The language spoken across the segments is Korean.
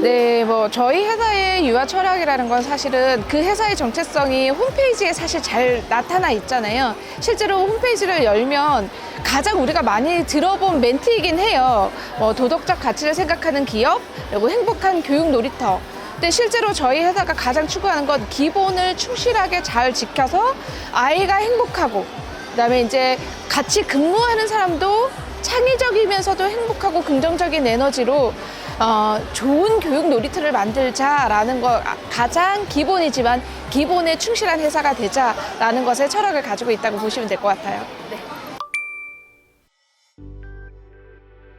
네, 뭐 저희 회사의 유아 철학이라는 건 사실은 그 회사의 정체성이 홈페이지에 사실 잘 나타나 있잖아요. 실제로 홈페이지를 열면 가장 우리가 많이 들어본 멘트이긴 해요. 뭐 도덕적 가치를 생각하는 기업, 그리고 행복한 교육 놀이터. 근데 실제로 저희 회사가 가장 추구하는 건 기본을 충실하게 잘 지켜서 아이가 행복하고 그다음에 이제 같이 근무하는 사람도 창의적이면서도 행복하고 긍정적인 에너지로 어, 좋은 교육 놀이터를 만들자라는 거 가장 기본이지만 기본에 충실한 회사가 되자라는 것에 철학을 가지고 있다고 보시면 될 것 같아요.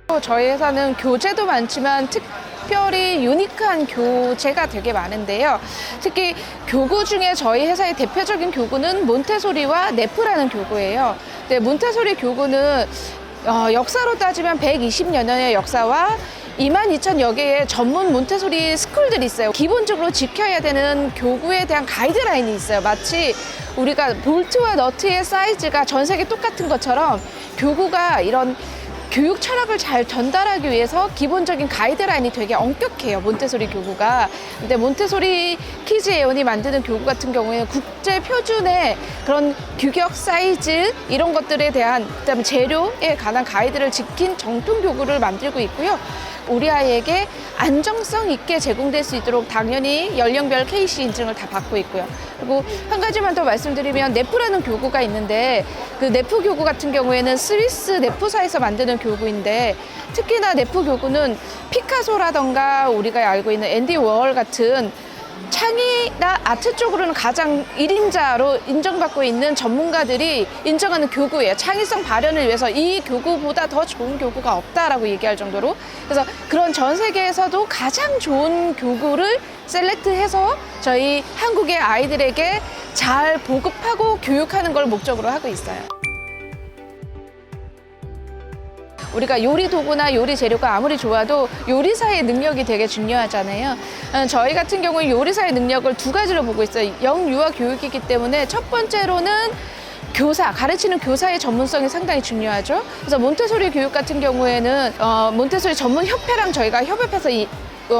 또 저희 회사는 교재도 많지만 특별히 유니크한 교재가 되게 많은데요. 특히 교구 중에 저희 회사의 대표적인 교구는 몬테소리와 네프라는 교구예요. 근데 몬테소리 교구는 어, 역사로 따지면 120여 년의 역사와 2만 2천여 개의 전문 몬테소리 스쿨들이 있어요. 기본적으로 지켜야 되는 교구에 대한 가이드라인이 있어요. 마치 우리가 볼트와 너트의 사이즈가 전 세계 똑같은 것처럼 교구가 이런 교육 철학을 잘 전달하기 위해서 기본적인 가이드라인이 되게 엄격해요. 몬테소리 교구가. 근데 몬테소리 키즈 예원이 만드는 교구 같은 경우에는 국제 표준의 그런 규격 사이즈 이런 것들에 대한 그다음에 재료에 관한 가이드를 지킨 정통 교구를 만들고 있고요. 우리 아이에게 안정성 있게 제공될 수 있도록 당연히 연령별 KC 인증을 다 받고 있고요. 그리고 한 가지만 더 말씀드리면 네프라는 교구가 있는데 그 네프 교구 같은 경우에는 스위스 네프사에서 만드는 교구인데 특히나 네프 교구는 피카소라던가 우리가 알고 있는 앤디 워홀 같은 창의나 아트 쪽으로는 가장 일인자로 인정받고 있는 전문가들이 인정하는 교구예요. 창의성 발현을 위해서 이 교구보다 더 좋은 교구가 없다라고 얘기할 정도로. 그래서 그런 전 세계에서도 가장 좋은 교구를 셀렉트해서 저희 한국의 아이들에게 잘 보급하고 교육하는 걸 목적으로 하고 있어요. 우리가 요리 도구나 요리 재료가 아무리 좋아도 요리사의 능력이 되게 중요하잖아요. 어, 저희 같은 경우는 요리사의 능력을 두 가지로 보고 있어요. 영유아 교육이기 때문에 첫 번째로는 교사, 가르치는 교사의 전문성이 상당히 중요하죠. 그래서 몬테소리 교육 같은 경우에는 어, 몬테소리 전문 협회랑 저희가 협업해서 이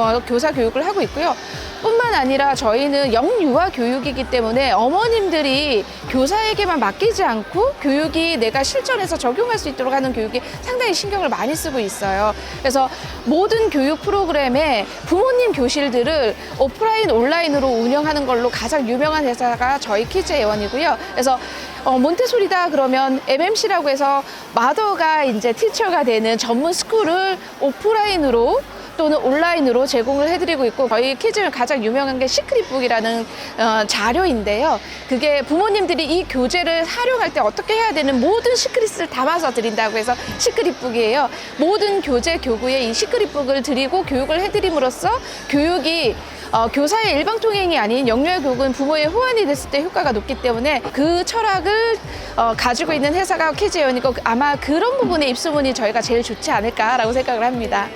어, 교사 교육을 하고 있고요. 뿐만 아니라 저희는 영유아 교육이기 때문에 어머님들이 교사에게만 맡기지 않고 교육이 내가 실전에서 적용할 수 있도록 하는 교육에 상당히 신경을 많이 쓰고 있어요. 그래서 모든 교육 프로그램에 부모님 교실들을 오프라인, 온라인으로 운영하는 걸로 가장 유명한 회사가 저희 키즈 애원이고요. 그래서 어, 몬테소리다 그러면 MMC라고 해서 마더가 이제 티처가 되는 전문 스쿨을 오프라인으로 또는 온라인으로 제공을 해드리고 있고 저희 키즈는 가장 유명한 게 시크릿북이라는 어, 자료인데요. 그게 부모님들이 이 교재를 활용할 때 어떻게 해야 되는 모든 시크릿을 담아서 드린다고 해서 시크릿북이에요. 모든 교재 교구에 이 시크릿북을 드리고 교육을 해드림으로써 교육이 어, 교사의 일방통행이 아닌 영유아 교육은 부모의 호환이 됐을 때 효과가 높기 때문에 그 철학을 어, 가지고 있는 회사가 키즈예원이고 아마 그런 부분의 입소문이 저희가 제일 좋지 않을까라고 생각을 합니다.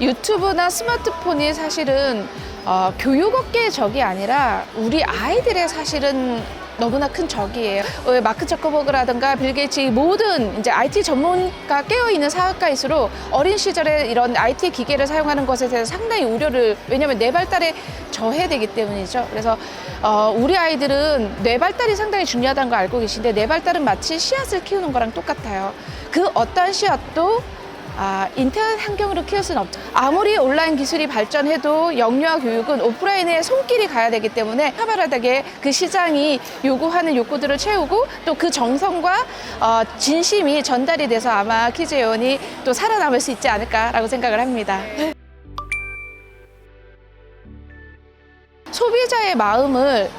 유튜브나 스마트폰이 사실은 어, 교육업계의 적이 아니라 우리 아이들의 사실은 너무나 큰 적이에요. 왜 마크 저커버그라든가 빌 게이츠 이 모든 이제 IT 전문가 깨어 있는 사업가일수록 어린 시절에 이런 IT 기계를 사용하는 것에 대해서 상당히 우려를 왜냐하면 뇌 발달에 저해되기 때문이죠. 그래서 어, 우리 아이들은 뇌 발달이 상당히 중요하다는 거 알고 계신데 뇌 발달은 마치 씨앗을 키우는 거랑 똑같아요. 그 어떤 씨앗도 아, 인터넷 환경으로 키울 수는 없죠. 아무리 온라인 기술이 발전해도 영유아 교육은 오프라인에 손길이 가야 되기 때문에 차별화되게 그 시장이 요구하는 욕구들을 채우고 또 그 정성과 어, 진심이 전달이 돼서 아마 키즈 요원이 또 살아남을 수 있지 않을까라고 생각을 합니다. 소비자의 마음을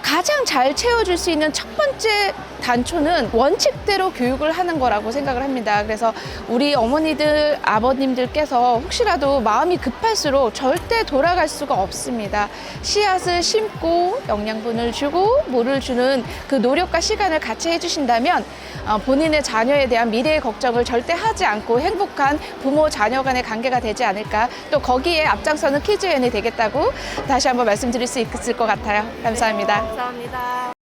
가장 잘 채워줄 수 있는 첫 번째 단초는 원칙대로 교육을 하는 거라고 생각을 합니다. 그래서 우리 어머니들, 아버님들께서 혹시라도 마음이 급할수록 절대 돌아갈 수가 없습니다. 씨앗을 심고 영양분을 주고 물을 주는 그 노력과 시간을 같이 해주신다면 어, 본인의 자녀에 대한 미래의 걱정을 절대 하지 않고 행복한 부모 자녀 간의 관계가 되지 않을까 또 거기에 앞장서는 키즈연이 되겠다고 다시 한번 말씀드릴 수 있을 것 같아요. 감사합니다. 감사합니다.